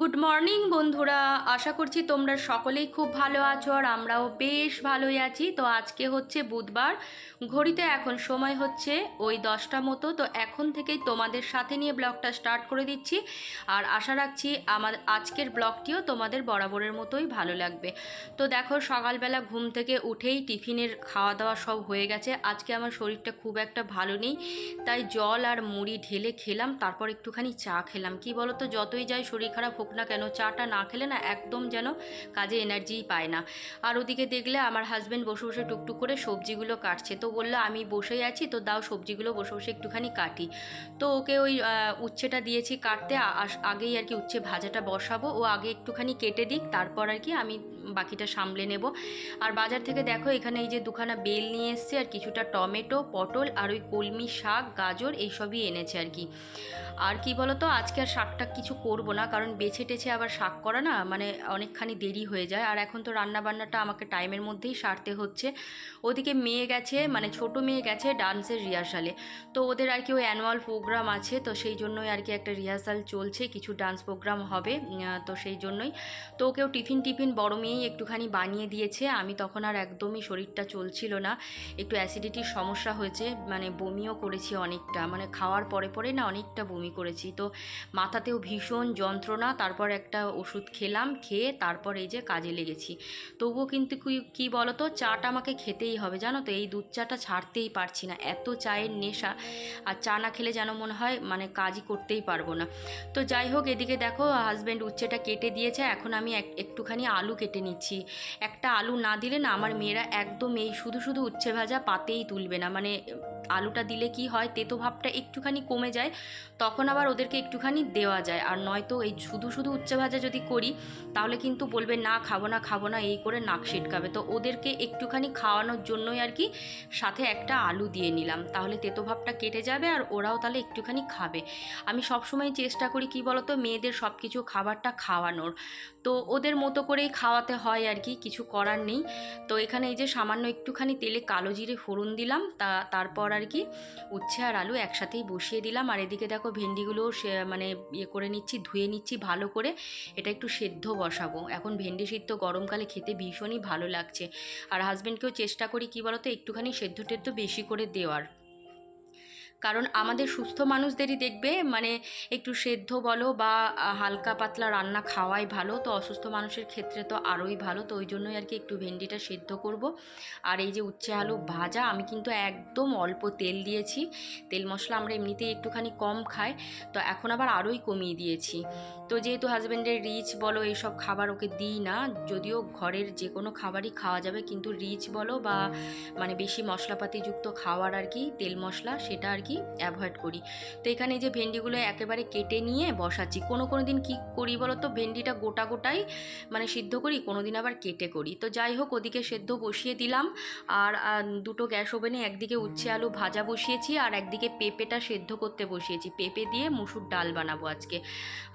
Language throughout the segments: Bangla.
গুড মর্নিং বন্ধুরা। আশা করছি তোমরা সকলেই খুব ভালো আছো আর আমরাও বেশ ভালোই আছি। তো আজকে হচ্ছে বুধবার। ঘড়িতে এখন সময় হচ্ছে ওই দশটা মতো। তো এখন থেকেই তোমাদের সাথে নিয়ে ব্লগটা স্টার্ট করে দিচ্ছি। আর আশা রাখছি আমার আজকের ব্লগটিও তোমাদের বরাবরের মতোই ভালো লাগবে। তো দেখো, সকালবেলা ঘুম থেকে উঠেই টিফিনের খাওয়া দাওয়া সব হয়ে গেছে। আজকে আমার শরীরটা খুব একটা ভালো নেই। তাই জল আর মুড়ি ঢেলে খেলাম। তারপর একটুখানি চা খেলাম। কি বলো তো যতই যাই শরীর খারাপ হোক না কেন, চাটা না খেলে না একদম যেন কাজে এনার্জিই পায় না। আর ওদিকে দেখলে আমার হাজব্যান্ড বসে বসে টুকটুক করে সবজিগুলো কাটছে। তো বলল, আমি বসেই আছি, তো দাও সবজিগুলো বসে বসে একটুখানি কাটি। তো ওকে ওই উচ্ছেটা দিয়েছি কাটতে আগেই আর কি উচ্ছে ভাজাটা বসাবো। ও আগে একটুখানি কেটে দিক, তারপর আর কি আমি বাকিটা সামলে নেব। আর বাজার থেকে দেখো এখানে এই যে দুখানা বেল নিয়ে এসছে, আর কিছুটা টমেটো, পটল, আর ওই কলমি শাক, গাজর এইসবই এনেছে আর কি। আর কি বলতো, আজকে আর শাকটা কিছু করব না, কারণ বেছে টেছে আবার শাক করা না মানে অনেকখানি দেরি হয়ে যায়। আর এখন তো রান্না বান্নাটা আমাকে টাইমের মধ্যেই সারতে হচ্ছে। ওদিকে মেয়ে গেছে মানে ছোট মেয়ে গেছে ডান্সের রিহার্সালে। তো ওদের আর কি ওই অ্যানুয়াল প্রোগ্রাম আছে, তো সেই জন্যই আর কি একটা রিহার্সাল চলছে, কিছু ডান্স প্রোগ্রাম হবে তো সেই জন্যই। তো ওকেও টিফিন টিফিন বড় মেয়েই একটুখানি বানিয়ে দিয়েছে। আমি তখন আর একদমই শরীরটা চলছিল না। একটু অ্যাসিডিটির সমস্যা হয়েছে মানে বমিও করেছি অনেকটা। মানে খাওয়ার পরে পরে না অনেকটা বমি করেছি। তো মাথাতেও ভীষণ যন্ত্রণা, তারপর একটা ওষুধ খেলাম, খেয়ে তারপর এই যে কাজে লেগেছি। তবুও কিন্তু কি- কি বলতো, চাটা আমাকে খেতেই হবে, জানো তো? এই দুধ চাটা ছাড়তেই পারছি না। এত চায়ের নেশা, আর চা না খেলে যেন মনে হয় মানে কাজই করতেই পারব না। তো যাই হোক, এদিকে দেখো হাজব্যান্ড উচ্ছেটা কেটে দিয়েছে। এখন আমি এক- একটুখানি আলু কেটে নিচ্ছি। একটা আলু না দিলে না আমার মেয়েরা একদম এই শুধু শুধু উচ্ছে ভাজা পাতেই তুলবে না। মানে আলুটা দিলে কি হয়, তেতো ভাবটা একটুখানি কমে যায়, তখন আবার ওদেরকে একটুখানি দেওয়া যায়। আর নয়তো এই শুধু শুধু উচ্ছে ভাজা যদি করি, তাহলে কিন্তু বলবে, না, খাব না খাব না, এই করে নাক সিটকাবে তো ওদেরকে একটুখানি খাওয়ানোর জন্যই আর কি সাথে একটা আলু দিয়ে নিলাম। তাহলে তেতো ভাবটা কেটে যাবে আর ওরাও তাহলে একটুখানি খাবে। আমি সবসময় চেষ্টা করি, কি বলতো, মেয়েদের সব কিছু খাবারটা খাওয়ানোর। তো ওদের মতো করেই খাওয়াতে হয় আর কি, কিছু করার নেই। তো এখানে এই যে সামান্য একটুখানি তেলে কালো জিরে ফোড়ন দিলাম, তা, তারপর আর কি উচ্ছে আর আলু একসাথেই বসিয়ে দিলাম। আর এদিকে দেখো ভেন্ডিগুলো সে মানে ইয়ে করে নিচ্ছি, ধুয়ে নিচ্ছি ভালো করে। এটা একটু সেদ্ধ বসাবো। এখন ভেন্ডি সিদ্ধ গরমকালে খেতে ভীষণই ভালো লাগছে। আর হাজব্যান্ডকেও চেষ্টা করি, কী বলতো, একটুখানি সেদ্ধ টেদ্ধ বেশি করে দেওয়ার। কারণ আমাদের সুস্থ মানুষদেরই দেখবে মানে একটু সেদ্ধ বলো বা হালকা পাতলা রান্না খাওয়াই ভালো, তো অসুস্থ মানুষের ক্ষেত্রে তো আরোই ভালো, তো ওই জন্যই আর কি একটু ভেন্ডিটা সেদ্ধ করব। আর এই যে উচ্ছে আলু ভাজা, আমি কিন্তু একদম অল্প তেল দিয়েছি, তেল মশলা আমরা এমনিতেই একটুখানি কম খাই, তো এখন আবার আরোই কমিয়ে দিয়েছি। তো যেহেতু হাজব্যান্ডের রিচ বলো, এইসব খাবার ওকে দিই না, যদিও ঘরের যে কোনো খাবারই খাওয়া যাবে, কিন্তু রিচ বলো বা মানে বেশি মশলাপাতিযুক্ত খাওয়ার আর কি, তেল মশলা, সেটা আর কি অ্যাভয়েড করি। তো এখানে যে ভেন্ডিগুলো একেবারে কেটে নিয়ে বসাচ্ছি, কোনো কোনো দিন কী করি বলো তো, ভেন্ডিটা গোটা গোটাই মানে সিদ্ধ করি, কোনো দিন আবার কেটে করি। তো যাই হোক, ওদিকে সেদ্ধ বসিয়ে দিলাম, আর দুটো গ্যাস ওভেনে একদিকে উচ্ছে আলু ভাজা বসিয়েছি, আর একদিকে পেঁপেটা সেদ্ধ করতে বসিয়েছি। পেঁপে দিয়ে মুসুর ডাল বানাবো আজকে।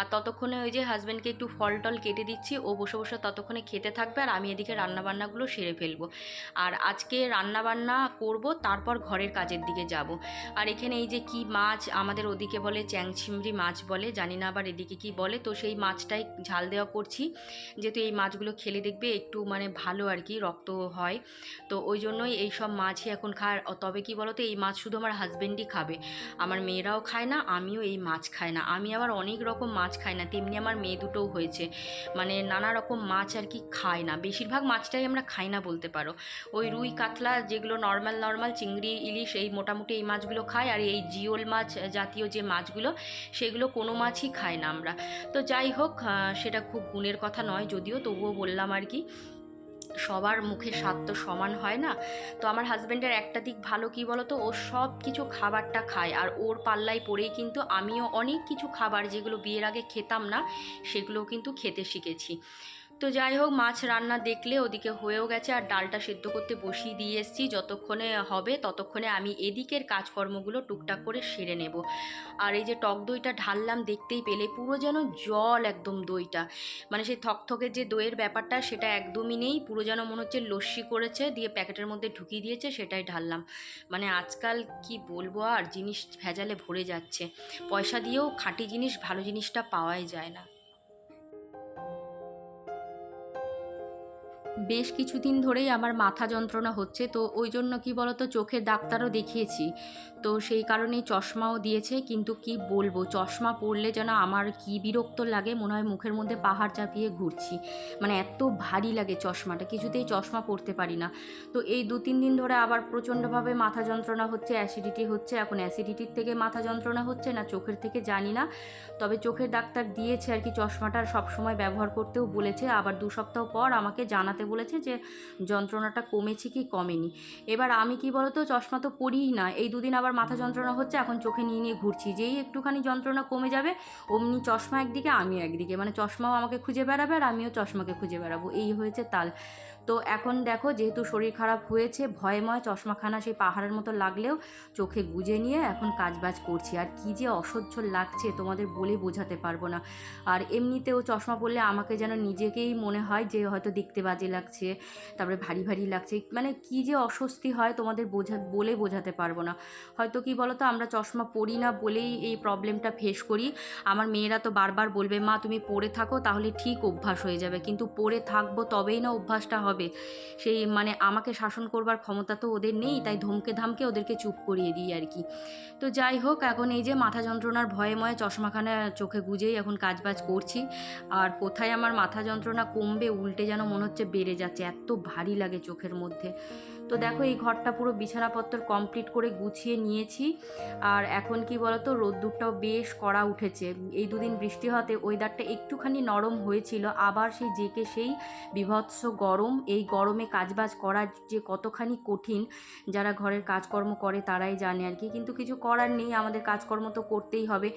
আর ততক্ষণে ওই যে হাজব্যান্ডকে একটু ফল টল কেটে দিচ্ছি, ও বসে বসে ততক্ষণে খেতে থাকবে আর আমি এদিকে রান্নাবান্নাগুলো সেরে ফেলব। আর আজকে রান্নাবান্না করব, তারপর ঘরের কাজের দিকে যাব। আর এখানে এই যে কি মাছ, আমাদের ওদিকে বলে চ্যাংচিমড়ি মাছ বলে, জানি না আবার এদিকে কি বলে, তো সেই মাছটাই ঝাল দেওয়া করছি। যেহেতু এই মাছগুলো খেলে দেখবে একটু মানে ভালো আর কি, রক্ত হয়। তো ওই জন্যই এই সব মাছই এখন খায়। তবে কি বলতো, এই মাছ শুধু আমার হাজব্যান্ডই খাবে। আমার মেয়েরাও খায় না, আমিও এই মাছ খাই না। আমি আবার অনেক রকম মাছ খাই না। তেমনি আমার মেয়ে দুটোও হয়েছে। মানে নানা রকম মাছ আর কি খায় না। বেশিরভাগ মাছটাই আমরা খাই না বলতে পারো। ওই রুই কাতলা যেগুলো নর্মাল নর্মাল চিংড়ি ইলিশ এই মোটামুটি এই মাছগুলো খায় আর এই জিওল মাছ জাতীয় যে মাছগুলো সেগুলো কোনো মাছই খাই না আমরা। তো যাই হোক সেটা খুব গুণের কথা নয় যদিও তবুও বললাম আর কি। সবার মুখে স্বাদ তো সমান হয় না। তো আমার হাজব্যান্ডের একটা দিক ভালো কি বলতো? ও সব কিছু খাবারটা খায় আর ওর পাল্লায় পড়েই কিন্তু আমিও অনেক কিছু খাবার যেগুলো বিয়ের আগে খেতাম না, সেগুলোও কিন্তু খেতে শিখেছি। তো যাই হোক, মাছ রান্না দেখলে ওদিকে হয়েও গেছে আর ডালটা সেদ্ধ করতে বসিয়ে দিয়ে এসেছি। যতক্ষণে হবে ততক্ষণে আমি এদিকের কাজকর্মগুলো টুকটাক করে সেরে নেব। আর এই যে টক দইটা ঢাললাম, দেখতেই পেলে পুরো যেন জল একদম দইটা। মানে সেই থকথকের যে দইয়ের ব্যাপারটা, সেটা একদমই নেই। পুরো যেন মনে হচ্ছে লস্যি করেছে, দিয়ে প্যাকেটের মধ্যে ঢুকিয়ে দিয়েছে, সেটাই ঢাললাম। মানে আজকাল কি বলব আর, জিনিস ভেজালে ভরে যাচ্ছে। পয়সা দিয়েও খাঁটি জিনিস, ভালো জিনিসটা পাওয়াই যায় না। বেশ কিছুদিন ধরেই আমার মাথা যন্ত্রণা হচ্ছে, তো ওই জন্য কি বলতো চোখের ডাক্তারও দেখিয়েছি। তো সেই কারণেই চশমাও দিয়েছে, কিন্তু কি বলব, চশমা পরলে যেন আমার কি বিরক্ত লাগে, মনে হয় মুখের মধ্যে পাহাড় চাপিয়ে ঘুরছি। মানে এত ভারী লাগে চশমাটা, কিছুতেই চশমা পরতে পারি না। তো এই দু তিন দিন ধরে আবার প্রচণ্ডভাবে মাথা যন্ত্রণা হচ্ছে অ্যাসিডিটি হচ্ছে, এখন অ্যাসিডিটির থেকে মাথা যন্ত্রণা হচ্ছে না, চোখের থেকে জানি না। তবে চোখের ডাক্তার দিয়েছে আর কি চশমাটার সবসময় ব্যবহার করতেও বলেছে, আবার দু সপ্তাহ পর আমাকে জানাতে বলেছে যে যন্ত্রণাটা কমেছে কি কমেনি। এবার আমি কি বলতো, চশমা তো পরিই না। এই দুদিন আবার মাথা যন্ত্রণা হচ্ছে, এখন চোখে নিয়ে নিয়ে ঘুরছি। যেই একটুখানি যন্ত্রণা কমে যাবে, অমনি চশমা একদিকে, আমিও একদিকে। মানে চশমাও আমাকে খুঁজে বেড়াবে আর আমিও চশমাকে খুঁজে বেড়াবো। এই হয়েছে তাল। তো এখন দেখো যেহেতু শরীর খারাপ হয়েছে, ভয়ময়, চশমাখানা সেই পাহাড়ের মতো লাগলেও চোখে গুজে নিয়ে এখন কাজবাজ করছি। আর কি যে অসহ্য লাগছে তোমাদের বলে বোঝাতে পারব না। আর এমনিতেও চশমা পরলে আমাকে যেন নিজেকেই মনে হয় যে হয়তো দেখতে বাজে লাগছে, তারপরে ভারী ভারী লাগছে। মানে কি যে অস্বস্তি হয় তোমাদের বোঝা, বলে বোঝাতে পারব না। হয়তো কি বলো তো আমরা চশমা পরি না বলেই এই প্রবলেমটা ফেস করি। আমার মেয়েরা তো বারবার বলবে, মা, তুমি পরে থাকো, তাহলে ঠিক অভ্যাস হয়ে যাবে। কিন্তু পড়ে থাকব তবেই না অভ্যাসটা হবে। সেই মানে আমাকে শাসন করবার ক্ষমতা তো ওদের নেই, তাই ধমকে ধামকে ওদেরকে চুপ করিয়ে দিই আর কি। তো যাই হোক, এখন এই যে মাথা যন্ত্রণার ভয়ে ময়ে চশমাখানা চোখে গুজেই এখন কাজবাজ করছি। আর কোথায় আমার মাথা যন্ত্রণা কমবে, উল্টে যেন মনে হচ্ছে বেড়ে যাচ্ছে, এত ভারী লাগে চোখের মধ্যে। তো দেখো এই ঘরটা পুরো বিছানাপত্র কমপ্লিট করে গুছিয়ে নিয়েছি। আর এখন কি বলতো, রোদ্দুরটাও বেশ কড়া উঠেছে। এই দুদিন বৃষ্টি হতে ওয়েদারটা একটুখানি নরম হয়েছিল। আবার সেই জেকে সেই বিভৎস গরম, এই গরমে কাজবাজ করা যে কতখানি কঠিন, যারা ঘরের কাজকর্ম করে তারাই জানে আর কি। কিন্তু কিছু করার নেই, আমাদের কাজকর্ম তো করতেই হবে।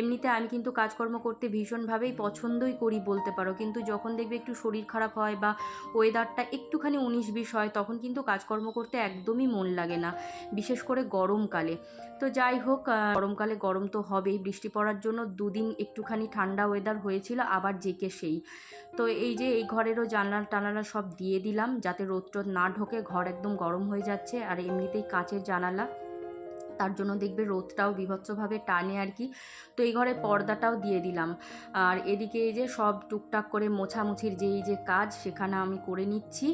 এমনিতে আমি কিন্তু কাজকর্ম করতে ভীষণভাবেই পছন্দই করি বলতে পারো। কিন্তু যখন দেখবে একটু শরীর খারাপ হয় বা ওয়েদারটা একটুখানি উনিশ বিশ হয়, তখন কিন্তু কাজকর্ম করতে একদমই মন লাগে না, বিশেষ করে গরমকালে। তো যাই হোক গরমকালে গরম তো হবেই, বৃষ্টি পড়ার জন্য দুদিন একটুখানি ঠান্ডা ওয়েদার হয়েছিল, আবার জেকে সেই। তো এই যে এই ঘরেরও জানলা টানালা সব দিয়ে দিলাম, যাতে রোদ টোদ না ঢোকে, ঘর একদম গরম হয়ে যাচ্ছে, আর এমনিতেই কাঁচের জানালা। তার জন্য দেখবে রোদটাও বিভৎসভাবে টানে আর কি। তো এই ঘরে পর্দাটাও দিয়ে দিলাম। আর এদিকে এই যে সব টুকটাক করে মোছামুছির যে এই যে কাজ সেখানে আমি করে নিচ্ছি।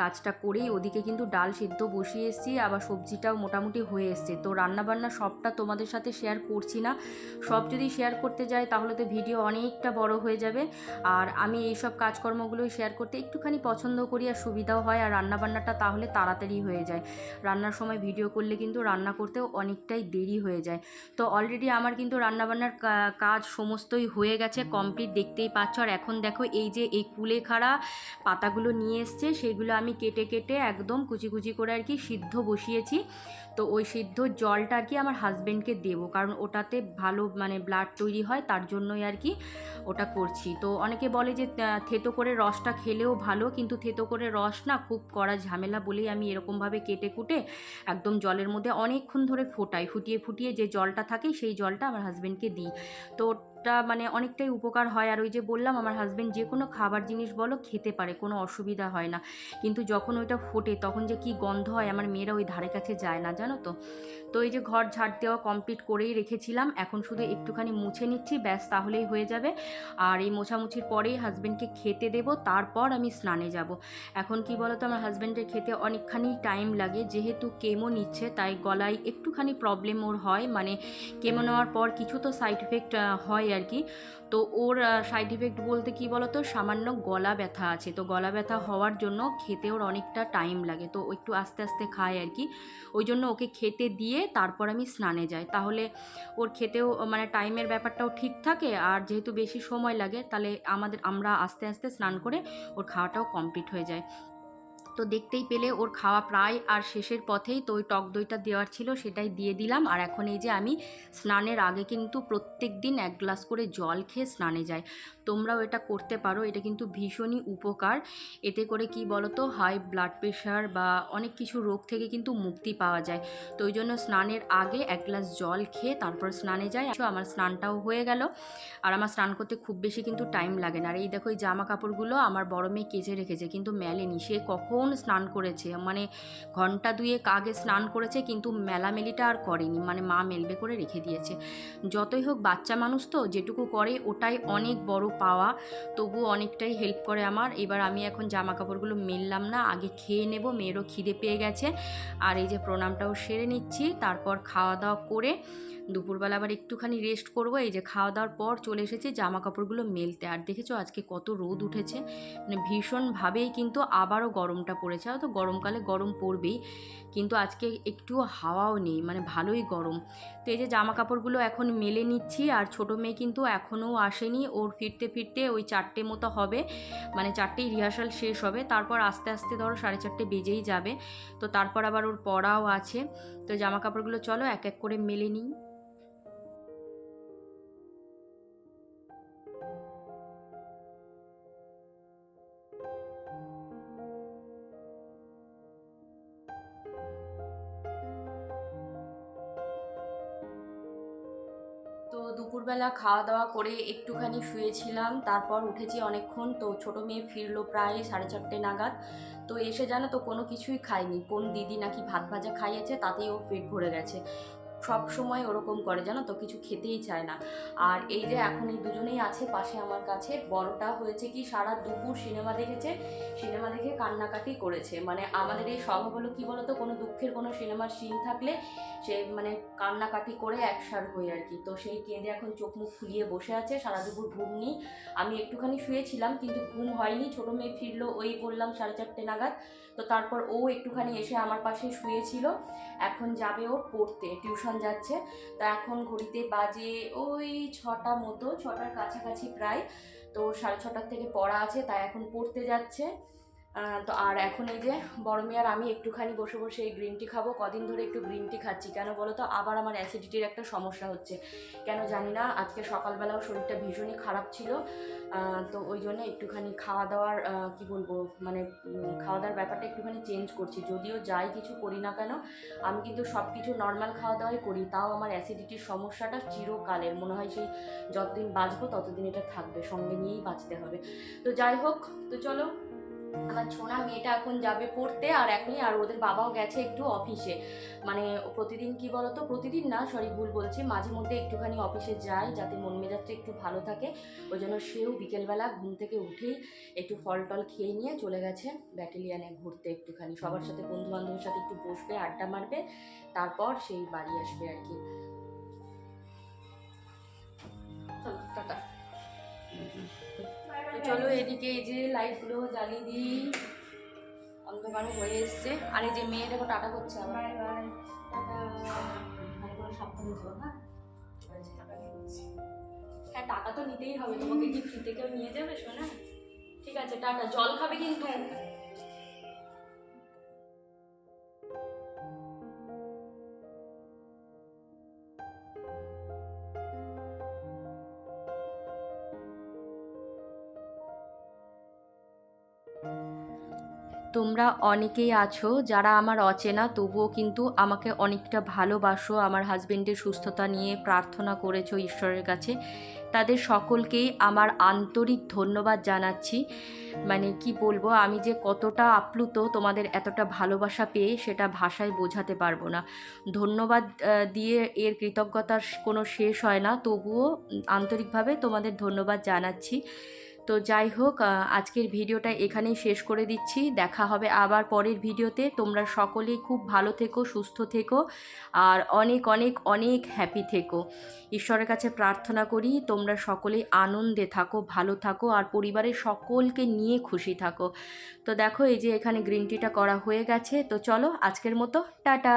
কাজটা করেই ওদিকে কিন্তু ডাল সিদ্ধ বসিয়ে এসেছি, আবার সবজিটাও মোটামুটি হয়ে এসছে। তো রান্নাবান্না সবটা তোমাদের সাথে শেয়ার করছি না। সব যদি শেয়ার করতে যাই তাহলে তো ভিডিও অনেকটা বড় হয়ে যাবে। আর আমি এইসব কাজকর্মগুলোই শেয়ার করতে একটুখানি পছন্দ করি আর সুবিধাও হয়। আর রান্নাবান্নাটা তাহলে তাড়াতাড়ি হয়ে যায়। রান্নার সময় ভিডিও করলে কিন্তু রান্না করতেও অনেকটাই দেরি হয়ে যায়। তো অলরেডি আমার কিন্তু রান্নাবান্নার কাজ সমস্তই হয়ে গেছে কমপ্লিট দেখতেই পাচ্ছ। আর এখন দেখো এই যে এই কুলেখাড়া পাতাগুলো নিয়ে এসছে, সেগুলো আমি কেটে কেটে একদম কুচি কুচি করে আর কি সিদ্ধ বসিয়েছি। তো ওই সিদ্ধ জলটা আর কি আমার হাজব্যান্ডকে দেবো, কারণ ওটাতে ভালো মানে ব্লাড তৈরি হয়, তার জন্যই আর কি ওটা করছি। তো অনেকে বলে যে থেতো করে রসটা খেলেও ভালো, কিন্তু থেতো করে রস না খুব করা ঝামেলা বলেই আমি এরকমভাবে কেটে, কুটে একদম জলের মধ্যে অনেকক্ষণ ধরে ফোটাই ফুটিয়ে ফুটিয়ে যে জলটা থাকে সেই জলটা আমার হাজব্যান্ডকে দিই। তো ওটা মানে অনেকটাই উপকার হয়। আর ওই যে বললাম, আমার হাজব্যান্ড যে কোনো খাবার জিনিস বলো খেতে পারে, কোনো অসুবিধা হয় না। কিন্তু যখন ওইটা ফোটে, তখন যে কি গন্ধ হয়, আমার মেয়েরা ওই ধারে কাছে যায় না, জানো তো? তো এই যে ঘর ঝাড় দেওয়া কমপ্লিট করেই রেখেছিলাম। এখন শুধু একটুখানি মুছে নিচ্ছি, ব্যাস তাহলেই হয়ে যাবে। আর এই মোছামুছির পরেই হাজব্যান্ডকে খেতে দেব, তারপর আমি স্নানে যাব। এখন কি বলতো, আমার হাজব্যান্ডের খেতে অনেকখানি টাইম লাগে। যেহেতু কেমো নিচ্ছে, তাই গলায় একটুখানি প্রবলেম ওর হয়। মানে কেমো নেওয়ার পর কিছু তো সাইড এফেক্ট হয় আর কি তো ওর সাইড ইফেক্ট বলতে কি বলতো? সামান্য গলা ব্যথা আছে। তো গলা ব্যথা হওয়ার জন্য খেতে ওর অনেকটা টাইম লাগে। তো একটু আস্তে আস্তে খায় আর কি ওই জন্য ওকে খেতে দিয়ে তারপর আমি স্নানে যাই। তাহলে ওর খেতেও মানে টাইমের ব্যাপারটাও ঠিক থাকে। আর যেহেতু বেশি সময় লাগে, তাহলে আমাদের, আমরা আস্তে আস্তে স্নান করে ওর খাওয়াটাও কমপ্লিট হয়ে যায়। তো দেখতেই পেলে ওর খাওয়া প্রায় আর শেষের পথেই তো ওই টক দইটা দেওয়ার ছিল, সেটাই দিয়ে দিলাম। আর এখন এই যে আমি স্নানের আগে কিন্তু প্রত্যেক দিন এক গ্লাস করে জল খেয়ে স্নানে যাই। তোমরাও এটা করতে পারো, এটা কিন্তু ভীষণই উপকার। এতে করে কি বলতো, হাই ব্লাড প্রেশার বা অনেক কিছু রোগ থেকে কিন্তু মুক্তি পাওয়া যায়। তো ওই জন্য স্নানের আগে এক গ্লাস জল খেয়ে তারপর স্নানে যাই। আমার স্নানটাও হয়ে গেল। আর আমার স্নান করতে খুব বেশি কিন্তু টাইম লাগে না। আর এই দেখো, এই জামা কাপড়গুলো আমার বড় মেয়ে কেচে রেখেছে, কিন্তু মেলেনি। সে কখন কখন স্নান করেছে। মানে ঘণ্টা দুয়েক আগে স্নান করেছে কিন্তু মেলামেলিটা আর করেনি। মানে মা মেলবে করে রেখে দিয়েছে। যতই হোক বাচ্চা মানুষ তো, যেটুকু করে ওটাই অনেক বড় পাওয়া। তবু অনেকটাই হেল্প করে আমার। এবার আমি এখন জামা কাপড়গুলো মেললাম না। আগে খেয়ে নেব, মেয়েরও খিদে পেয়ে গেছে। আর এই যে প্রণামটাও সেরে নিচ্ছি। তারপর খাওয়া দাওয়া করে দুপুরবেলা আবার একটুখানি রেস্ট করব। এই যে খাওয়া দাওয়ার পর চলে এসেছি জামা কাপড়গুলো মেলতে। আর দেখেছ আজকে কত রোদ উঠেছে। মানে ভীষণভাবেই কিন্তু আবারও গরমটা পড়েছে। তো গরমকালে গরম পড়বেই। কিন্তু আজকে একটু হাওয়াও নেই। মানে ভালোই গরম। তো এই যে জামা কাপড়গুলো এখন মেলে নিচ্ছি। আর ছোটো মেয়ে কিন্তু এখনও আসেনি। ওর ফিরতে ফিরতে ওই চারটে মতো হবে। মানে চারটেই রিহার্সাল শেষ হবে। তারপর আস্তে আস্তে ধরো সাড়ে চারটে বেজেই যাবে। তো তারপর আবার ওর পড়াও আছে। তো জামা কাপড়গুলো চলো এক এক করে মেলে নিই। খাওয়া দাওয়া করে একটুখানি শুয়েছিলাম, তারপর উঠেছি অনেকক্ষণ, তো ছোটো মেয়ে ফিরলো প্রায় সাড়ে চারটে নাগাদ। তো এসে জানো তো কোনো কিছুই খায়নি। কোন দিদি নাকি ভাত ভাজা খাইয়েছে, তাতেই ও পেট ভরে গেছে। সব সময় ওরকম করে, জানো তো? কিছু খেতেই চায় না। আর এই যে এখন এই দুজনেই আছে পাশে আমার কাছে, বড়টা হয়েছে কি সারা দুপুর সিনেমা দেখেছে, সিনেমা দেখে কান্নাকাটি করেছে। মানে আমাদের এই স্বভাব হলো কি বলতো, কোনো দুঃখের কোনো সিনেমার সিন থাকলে সে মানে কান্নাকাটি করে একসার হয়ে আর কি। তো সেই কেঁদে এখন চোখ মুখ ফুলিয়ে বসে আছে, সারা দুপুর ঘুম নেই। আমি একটুখানি শুয়েছিলাম কিন্তু ঘুম হয়নি, ছোটো মেয়ে ফিরলো, ওই বললাম সাড়ে চারটে নাগাদ। তো তারপর ও একটুখানি এসে আমার পাশে শুয়েছিল। এখন যাবে ও পড়তে, টিউশন যাচ্ছে। তো এখন ঘড়িতে বাজে ওই ছটা মতো, ছটার কাছাকাছি প্রায়। তো সাড়ে ছটার থেকে পড়া আছে, তাই এখন পড়তে যাচ্ছে। তো আর এখন এই যে বড় মেয়ে আর আমি একটুখানি বসে বসে এই গ্রিন টি খাব, কদিন ধরে একটু গ্রিন টি খাচ্ছি। কেন বলো তো? আবার আমার অ্যাসিডিটির একটা সমস্যা হচ্ছে। কেন জানি না, আজকে সকালবেলাও শরীরটা ভীষণই খারাপ ছিল। তো ওই জন্য একটুখানি খাওয়া দাওয়ার কি বলব মানে খাওয়া দাওয়ার ব্যাপারটা একটুখানি চেঞ্জ করছি। যদিও যাই কিছু করি না কেন, আমি কিন্তু সব কিছু নর্মাল খাওয়া দাওয়াই করি। তাও আমার অ্যাসিডিটির সমস্যাটা চিরকালের। মনে হয় সেই যতদিন বাঁচবো ততদিন এটা থাকবে। সঙ্গে নিয়েই বাঁচতে হবে। তো যাই হোক, তো চলো আমার ছোনা মেয়েটা এখন যাবে পড়তে, আর এখনই, আর ওদের বাবাও গেছে একটু অফিসে। মানে প্রতিদিন কি বলতো? প্রতিদিন না, সরি ভুল বলছি, মাঝে মধ্যে একটুখানি অফিসে যায় যাতে মন মেজাজটা একটু ভালো থাকে। ওই জন্য সেও বিকেলবেলা ঘুম থেকে উঠেই একটু ফল টল খেয়ে নিয়ে চলে গেছে ব্যাটেলিয়ানে ঘুরতে একটুখানি। সবার সাথে বন্ধু বান্ধবের সাথে একটু বসবে, আড্ডা মারবে, তারপর সেই বাড়ি আসবে আর কি। টাটা। চলো এদিকে এই যে লাইটগুলো জ্বালিয়ে দিই। অন্ধকার হয়ে এসছে। আর এই যে মেয়ে দেখো টাটা করছে আবার। হ্যাঁ? হ্যাঁ টাকা তো নিতেই হবে। তোমাকে কি ফ্রিতে কেউ নিয়ে যাবে শোনা ঠিক আছে টাটা। জল খাবে কিন্তু। তোমরা অনেকেই আছো যারা আমার অচেনা, তবুও কিন্তু আমাকে অনেকটা ভালোবাসো, আমার হাজবেন্ডের সুস্থতা নিয়ে প্রার্থনা করেছ ঈশ্বরের কাছে। তাদের সকলকেই আমার আন্তরিক ধন্যবাদ জানাচ্ছি। মানে কি বলব, আমি যে কতটা আপ্লুত, তোমাদের এতটা ভালোবাসা পেয়ে সেটা ভাষায় বোঝাতে পারব না। ধন্যবাদ দিয়ে এর কৃতজ্ঞতার কোনো শেষ হয় না, তবুও আন্তরিকভাবে তোমাদের ধন্যবাদ জানাচ্ছি। তো যাই হোক আজকের ভিডিওটা এখানেই শেষ করে দিচ্ছি। দেখা হবে আবার পরের ভিডিওতে। তোমরা সকলেই খুব ভালো থেকো, সুস্থ থেকো, আর অনেক অনেক অনেক হ্যাপি থেকো। ঈশ্বরের কাছে প্রার্থনা করি, তোমরা সকলেই আনন্দে থাকো, ভালো থাকো, আর পরিবারের সকলকে নিয়ে খুশি থাকো। তো দেখো, এই যে এখানে গ্রিন টিটা করা হয়ে গেছে। তো চলো, আজকের মতো, টাটা!